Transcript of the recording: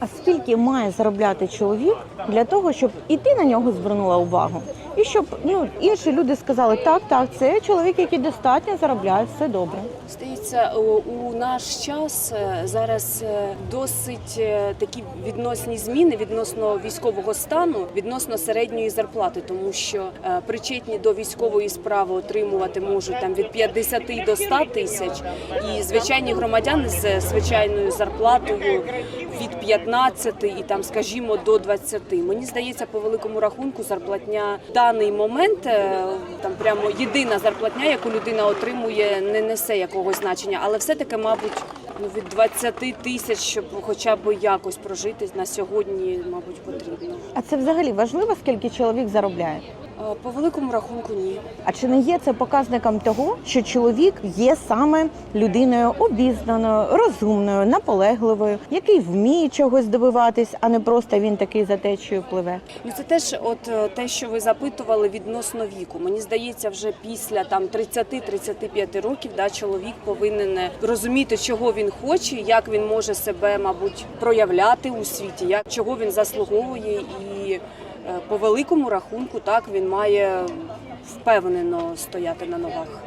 А скільки має заробляти чоловік для того, щоб і ти на нього звернула увагу, і щоб ну інші люди сказали, так, так, це чоловік, який достатньо заробляє, все добре. Здається, у наш час е, зараз е, досить е, такі відносні зміни відносно військового стану, відносно середньої зарплати, тому що причетні до військової справи отримувати можуть там від 50 до 100 тисяч, і звичайні громадяни з звичайною зарплатою від 15 і там, скажімо, до 20. Мені здається, по великому рахунку зарплатня в даний момент е, там прямо єдина зарплатня, яку людина отримує, не несе якогось значення, але все-таки, мабуть, ну від 20 тисяч, щоб хоча б якось прожити на сьогодні, мабуть, потрібно. А це взагалі важливо, скільки чоловік заробляє? Е, По великому рахунку, ні. А чи не є це показником того, що чоловік є саме людиною обізнаною, розумною, наполегливою, який вміє чогось добиватись, а не просто він такий за течією пливе? Ну це теж, от е, те, що ви запитували відносно віку. Мені здається, вже після там 30-35 років да, чоловік повинен е, розуміти, чого він хоче, як він може себе, мабуть, проявляти у світі, як чого він заслуговує, і по великому рахунку так він має впевнено стояти на ногах.